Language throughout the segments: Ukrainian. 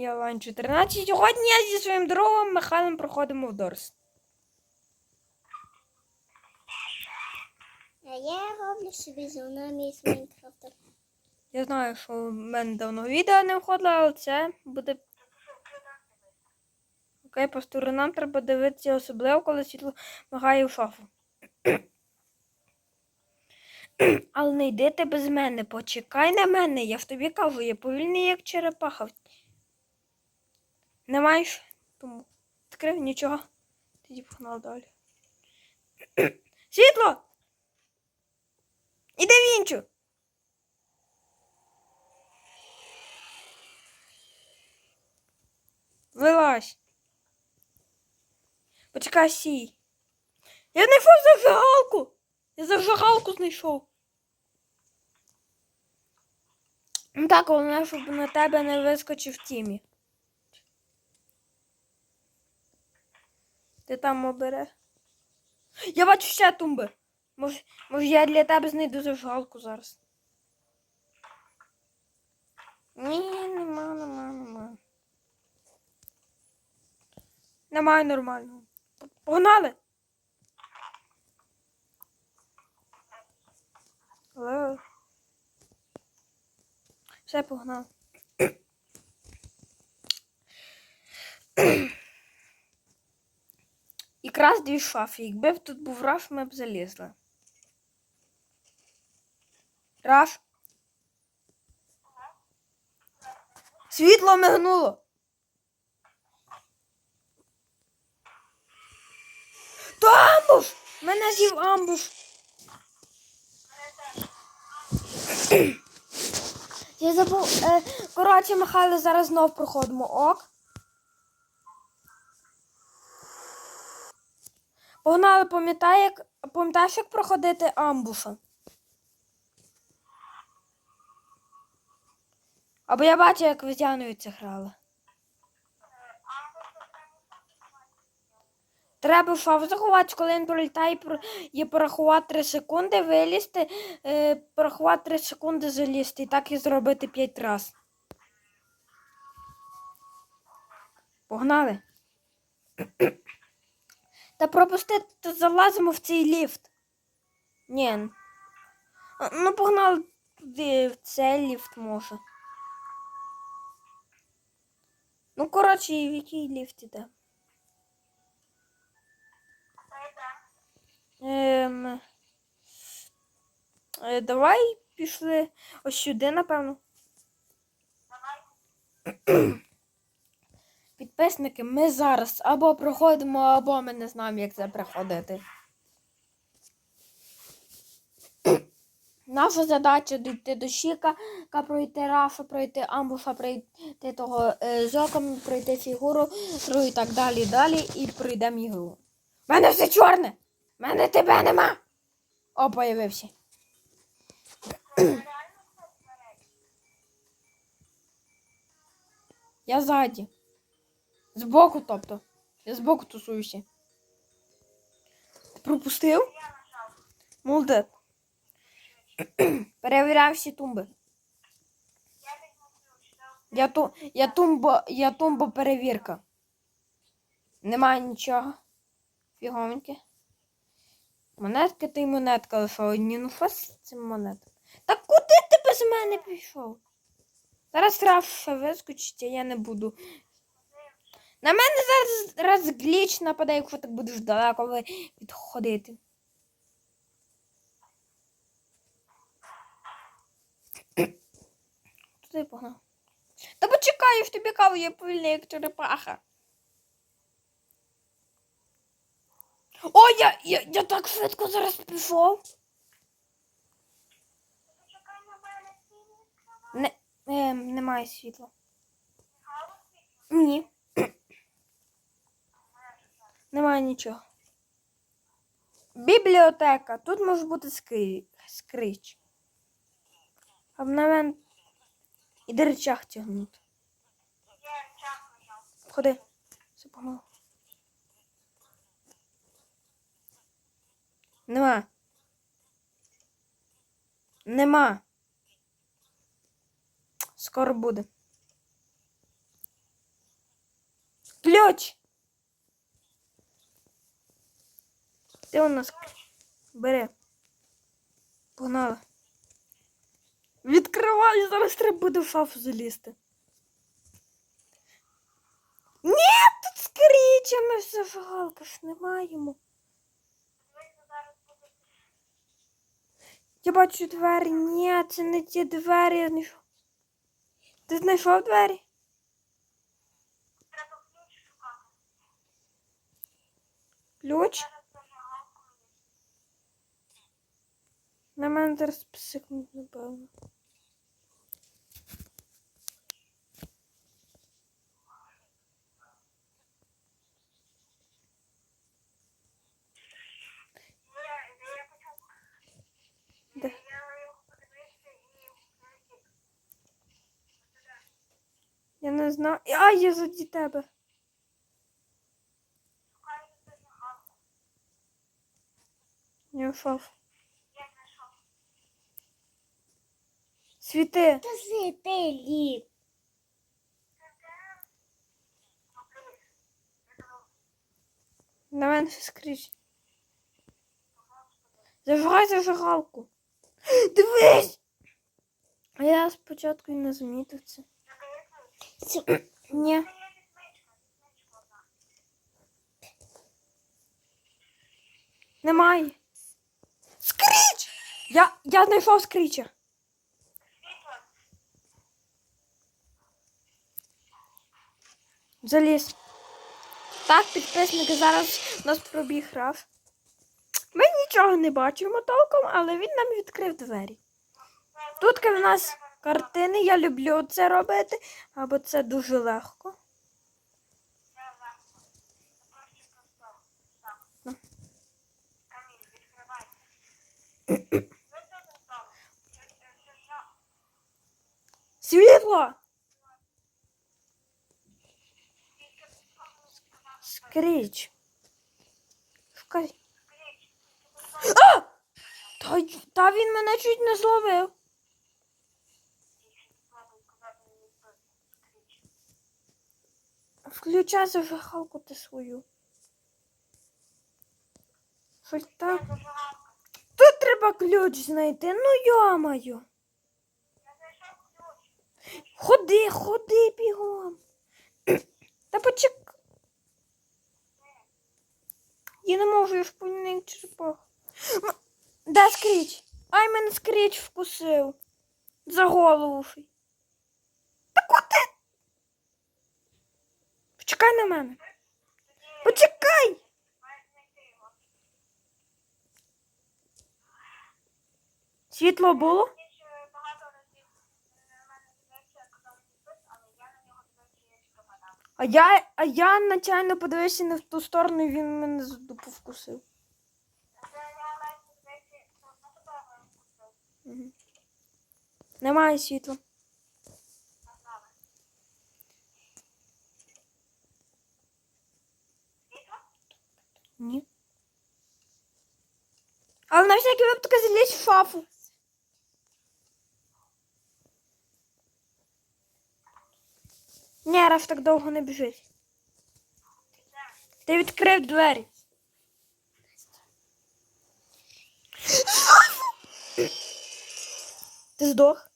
я Лайн 14. Сьогодні я зі своїм другом Михайлом проходимо в Дорс. А я роблю собі зонами з Майнкрафта. Я знаю, що в мене давно відео не входило, але це буде. Окей, по сторонам треба дивитися особливо, коли світло мигає в шафу. Але не йди ти без мене, почекай на мене, я в тобі кажу, я повільний, як черепаха. Не маєш? Тому відкрив нічого. Тоді погнав далі. Світло! Іди в іншу! Вилазь. Почекай сій. Я знайшов зажигалку. Я зажигалку знайшов. Ну так, головне, щоб на тебе не вискочив тімі. Ти там обере. Я бачу ще тумби. Може, може я для тебе знайду зажигалку зараз. Ні, нема, нема, нема. Немає нормального. Погнали. Алло. Все погнали. Якраз дві шафи. Якби б тут був раф, ми б залізли. Раф. Світло мигнуло. То амбуш! Мене з'їв амбуш. Я забув. Е, коротше, Михайло, зараз знов проходимо ок. Погнали, пам'ятай, як, пам'ятаєш, як проходити амбуша? Або я бачу, як ви з це грали. Треба в шафу заховати, коли він пролітає, про- є порахувати 3 секунди, вилізти, е, порахувати 3 секунди залізти. І так і зробити 5 разів. Погнали. Та пропусти, то залазимо в цей ліфт. Ні. Ну, погнали туди, в цей ліфт може. Ну, коротше, в який ліфт іде? Ем, е, давай пішли ось сюди, напевно. Підписники, ми зараз або проходимо, або ми не знаємо, як це проходити. Наша задача дійти до Шіка, ка пройти Рафа, пройти амбуша, пройти того е, зоком, пройти фігуру, ну і так далі, далі, і пройдемо ігру. У мене все чорне! У мене тебе нема! О, появився. Я ззаді. Збоку, тобто. Я збоку тусуюся. Пропустив? Молодець. Перевіряю всі тумби. Я, ту, я, тумбо, я тумбо перевірка. Немає нічого. Фіговеньке. Монетки ти й монетка лише одні. Ну що з цим монетом? Та куди ти без мене пішов? Зараз ще вискочить, а я не буду. На мене зараз раз гліч нападе, якщо так будеш далеко відходити. Туди погнав. Та почекай, в тобі каву, я повільний, як черепаха. О, я, я, я так швидко зараз пішов. Не, е, немає світла. Ні. Немає нічого. Бібліотека. Тут може бути скрі... скрич. Абонемент. Іде речах тягнути. Ходи. Все помило. Нема. Нема. Скоро буде. Ключ! Ти у нас бери. Погнали. Відкривай, зараз треба буде в шафу залізти. Ні, тут скрічами все жалко ж не маємо. Я бачу двері. Ні, це не ті двері, я знайшов. Ти знайшов двері? Треба ключ шукати. Ключ? На мене зараз псикнуть, напевно. Я не знаю. А, я заді тебе. Я ушов. Світи. Та світилі. На мене ще скрізь. Зажигай зажигалку. Дивись! А я спочатку і не замітив це. Ні. Немає. Скріч! Я, я знайшов скріча. Заліз. Так, підписники, зараз нас пробіг раз. Ми нічого не бачимо толком, але він нам відкрив двері. Тут в нас картини, я люблю це робити, або це дуже легко. Світло! Скріч. Шукай. А! Та, та він мене чуть не зловив. Включай зажигалку ти свою. Щось так. Тут треба ключ знайти. Ну йомаю. Ходи, ходи бігом. Та почек. Я не можу, я ж повний черепах. Де скріч? Ай, мене скріч вкусив. За голову. Та куди? Почекай на мене. Почекай. Світло було? А я, а я начально подивився не в ту сторону, і він мене за дупу вкусив. Немає світла. Ні. Але на всякий випадок залізь в шафу. Ні, Раф так довго не біжить. Ти відкрив двері. Ти здох?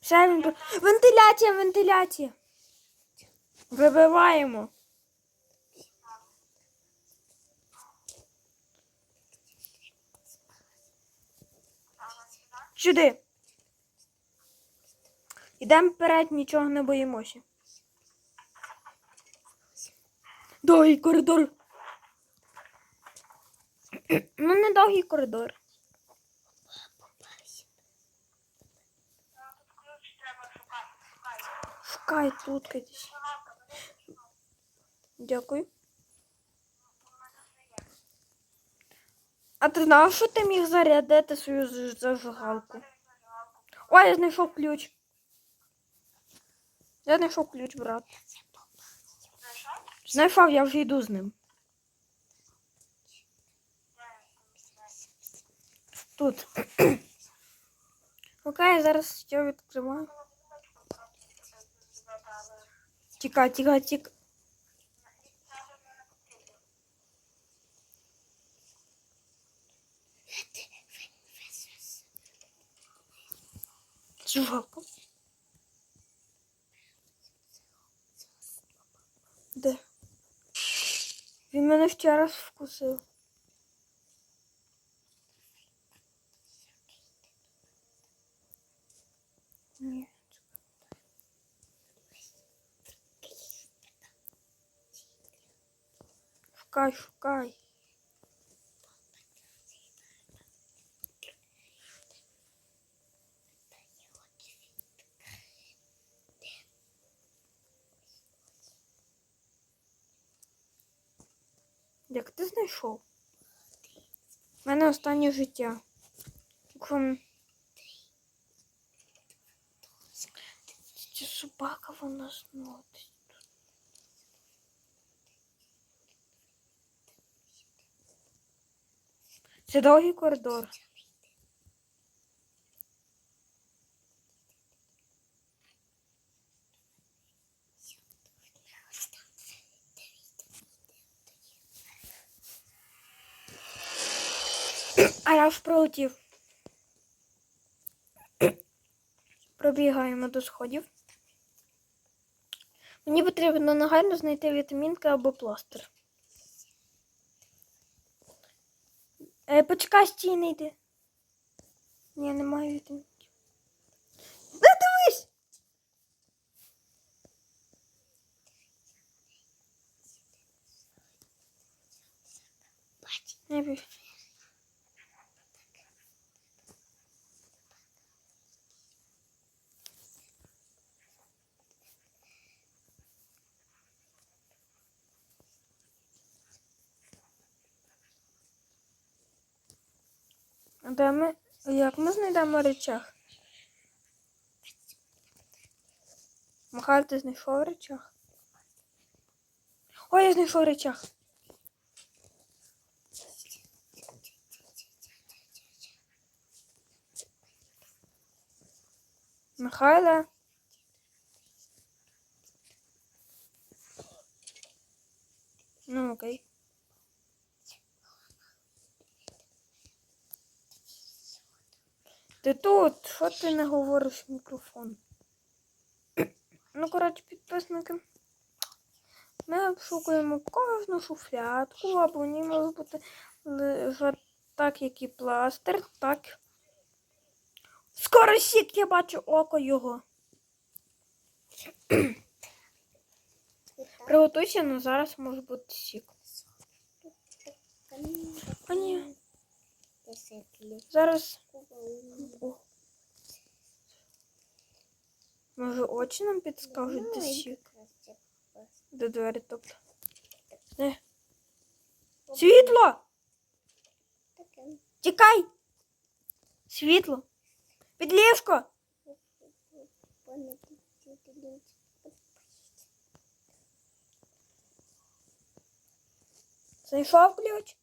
Все, він... Вентиляція, вентиляція. Вибиваємо. Сюди. Ідемо вперед, нічого не боїмося. Довгий коридор. Ну, не довгий коридор. Шукай тут кудись. Дякую. А ти знав, що ти міг зарядити свою зажигалку? Ой, я знайшов ключ. Я знайшов ключ, брат. Знайшов, я вже йду з ним. Тут. Окей, зараз я відкриваю. Тікай, тікай, тікай. Чувак. Де? Він мене раз вкусив. Ні. Шукай, шукай. Як ти знайшов? У мене останнє життя. Ця собака вона знотить. Це довгий коридор. А я ж пролетів. Пробігаємо до сходів. Мені потрібно негайно знайти вітамінки або пластир. Е, почекай, стій, не йди. Ні, немає вітамінків. Не дивись! Не бій. А Де ми? Як ми знайдемо речах? Михайло, ти знайшов речах? Ой, я знайшов речах. Михайло. Ну, окей. Ти тут, що ти не говориш в мікрофон? Ну, коротше, підписники. Ми обшукуємо кожну шуфлятку, або в ній може бути лежати так, як і пластир, так. Скоро сік, я бачу око його. Приготуйся, ну зараз може бути сік. А ні, зараз. О. Може очі нам підскажуть де сік? До двері, тобто. Де? Світло! Тікай! Світло! Під ліжко! Знайшов ключ?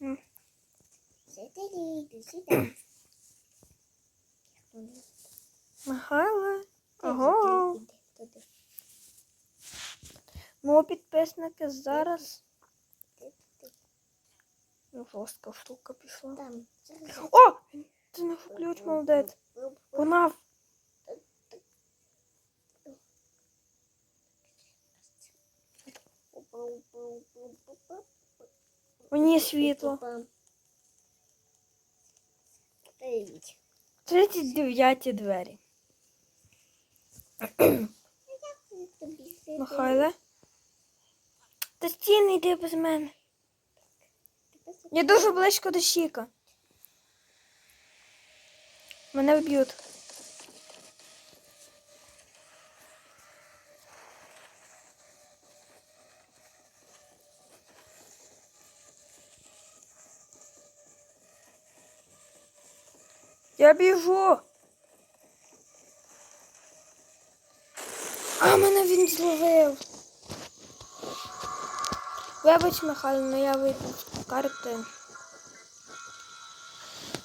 М. Михайло. Ого. Ну, підписники зараз. Ну, Жорстка штука пішла. О! Ти знайшов ключ, молодець. Вона. Мені світло. Привіт. 39 двері. Михайле. Та стій, не йди без мене. Я дуже близько до Сіка. Мене вб'ють. Я біжу. А мене він зловив. Вибач, Михайло, але я вийду з карти.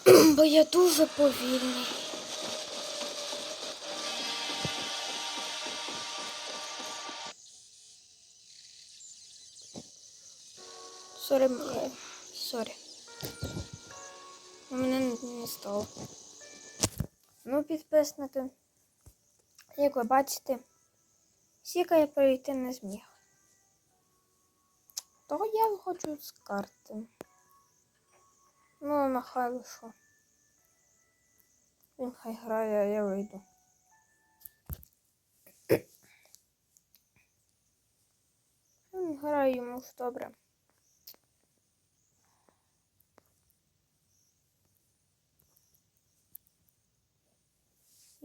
Бо я дуже повільний. Сорі. Сорі. У мене не- не стало. Ну, підписники. Як ви бачите, сіка я пройти не зміг. Того я виходжу з карти. Ну, нехай що. Він хай грає, а я вийду. Він грає йому ж добре.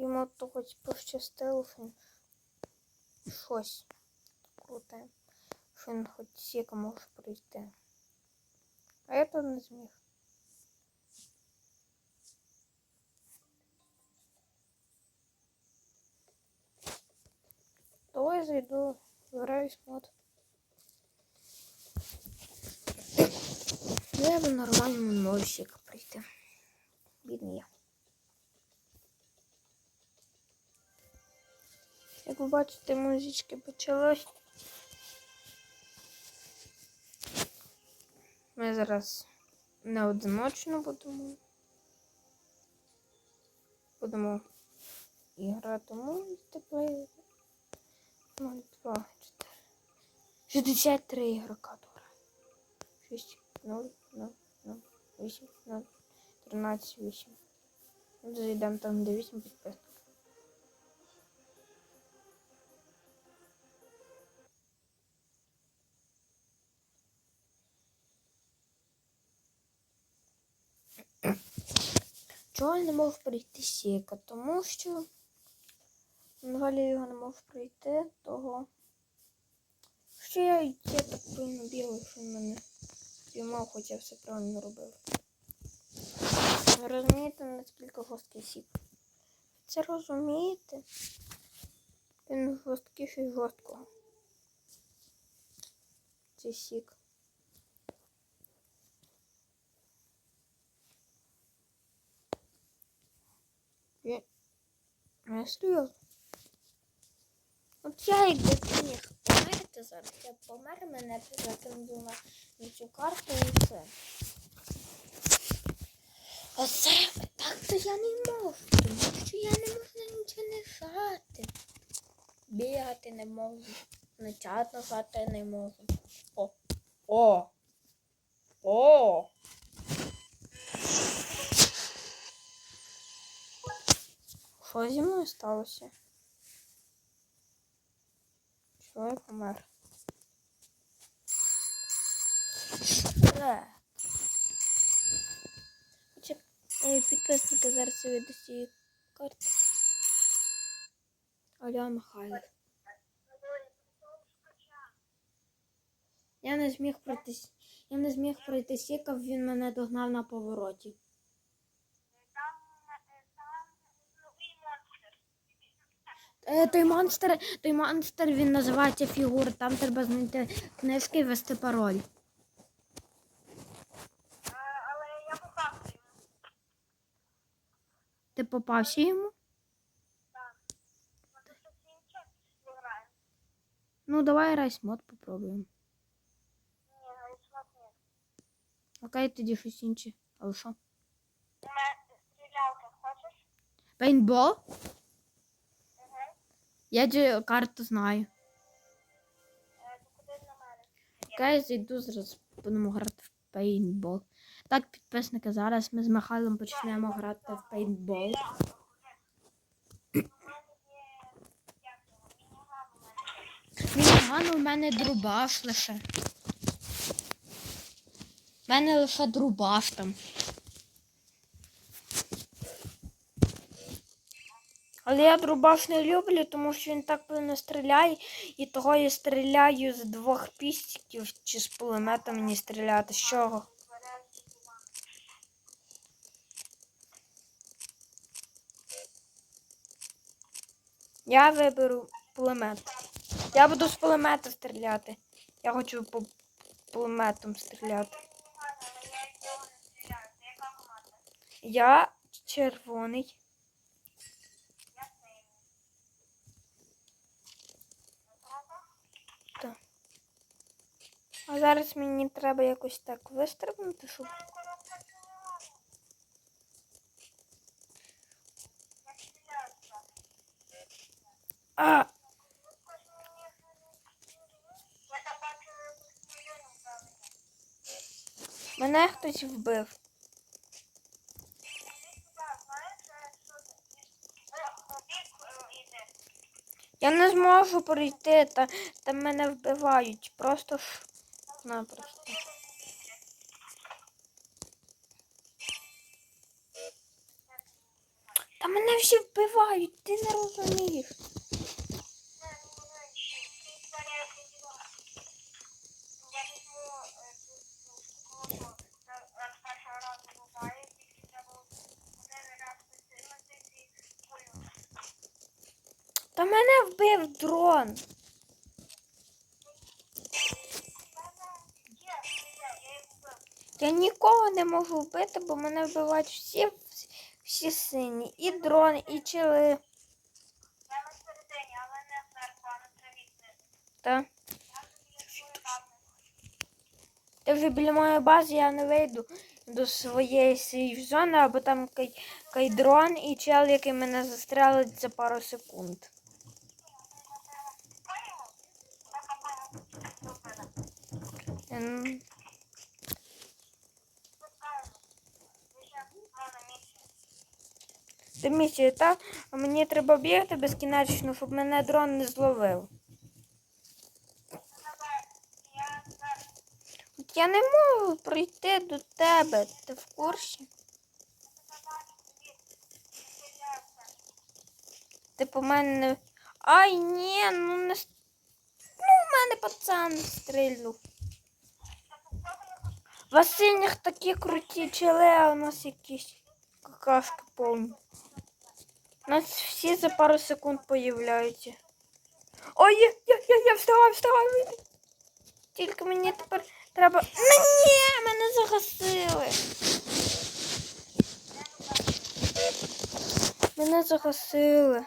Йому то хоч пощастило, що він щось круте. Що він хоч сіка може пройти. А я тут не зміг. То я зайду, виграюсь мод. Я би нормальному носик прийти. Бідний я. Як ви бачите, музички почалось. Ми зараз не одиночно будемо. Будемо і грати мультиплеєр. 0, 2, 4. 63 ігрока дура. 6, 0, 0, 0, 8, 0, 13, 8. Ну, Зайдемо там, де 8 підписників. Чого не можу пройти Сіка? Тому що Взагалі його не можу пройти, того. Що я, я так пильно бігав, що він мене піймав, хоча я все правильно робив. Розумієте, наскільки жорсткий сік? Це розумієте? Він жорсткіший жорсткого. Це сік. Я... Я серйозно. От я і допоміг. Знаєте зараз? Я помер, мене закинули на, цю карту і все. Оце так то я не можу, тому що я не можу нічого не жати. Бігати не можу. На чат нажати не можу. О! О! О! Що зі мною сталося? Що я помер? Е. Хоча е, підписники зараз вийдуть з цієї карти. Алло, Михайло. Я не зміг пройти. Я не зміг пройти сікав, він мене догнав на повороті. Той монстр, той монстр, він називається фігур. Там треба знайти книжки і ввести пароль. Але я показую. Ти попався йому? Може щось? Ну, давай райсмод попробуємо. Ні, рисунок ні. Окей, тоді щось інше. Але що? Стрілялка, хочеш? Пейнтбол? Я карту знаю. Окей, зайду зараз будемо грати в пейнтбол. Так, підписники, зараз ми з Михайлом почнемо грати в пейнтбол. Мініган у мене друбаш лише. У мене лише друбаш там. Але я друбаш не люблю, тому що він так не стріляє, і того я стріляю з двох пістиків чи з пулемета мені стріляти. З чого? Я виберу пулемет. Я буду з пулемета стріляти. Я хочу по пулеметом стріляти. Я від цього не стріляю. Це яка команда? Я червоний. Я синій. Готова? А зараз мені треба якось так вистрибнути, щоб. А! Мене хтось вбив. Я не зможу пройти, та, та мене вбивають. Просто ж напросто. Та мене всі вбивають, ти не розумієш. Та мене вбив дрон. Я нікого не можу вбити, бо мене вбивають всі, всі сині. І дрон, і чили. Та. Ти вже біля моєї бази я не вийду до своєї сейф зони, або там кай, кайдрон і чел, який мене застрелить за пару секунд. Ем, Це місія, та? Мені треба бігти безкінечно, щоб мене дрон не зловив. От я не можу прийти до тебе. Ти в курсі? Ти по мене. Ай, ні, ну не. Ну, в мене пацан стрільнув. В синіх такі круті чили, а у нас якісь какашки повні. Нас всі за пару секунд появляються. Ой, я, я, я, я вставай, вставай. Тільки мені тепер треба. Ну, ні, мене загасили. Мене загасили.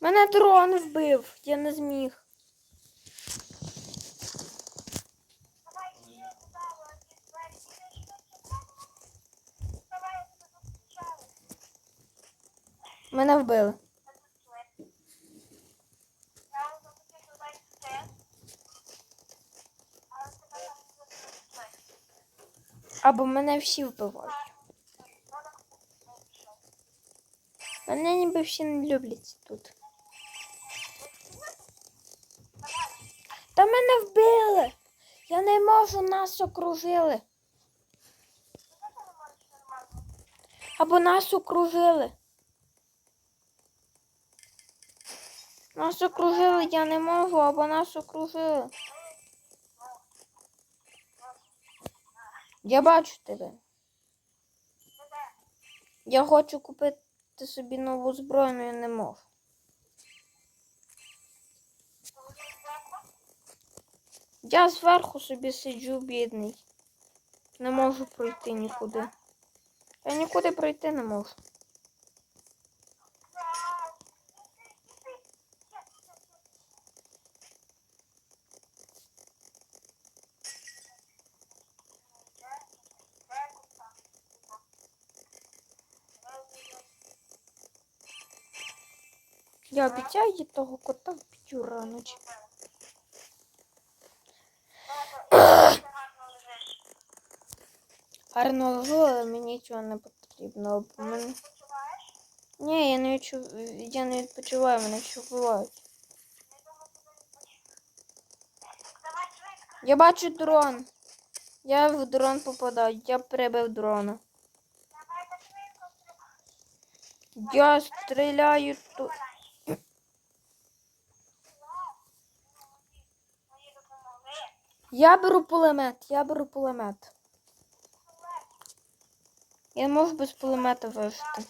Мене дрон вбив, я не зміг. Мене вбили. Або мене всі вбивають. Мене ніби всі не люблять тут. Та мене вбили. Я не можу, нас окружили. Або нас окружили. Нас окружили, я не можу, або нас окружили. Я бачу тебе. Я хочу купити собі нову зброю, але я не можу. Я зверху собі сиджу, бідний. Не можу пройти нікуди. Я нікуди пройти не можу. Я обіцяю їй того кота в п'ятю ночі. Гарно лежу, але мені цього не потрібно. бо Мене... Ні, я не, відчу... я не відпочиваю, мене всі вбивають. Я бачу дрон. Я в дрон попадаю. Я прибив дрона. Я стріляю тут. Я беру пулемет, я беру пулемет. Я можу без пулемета вижити.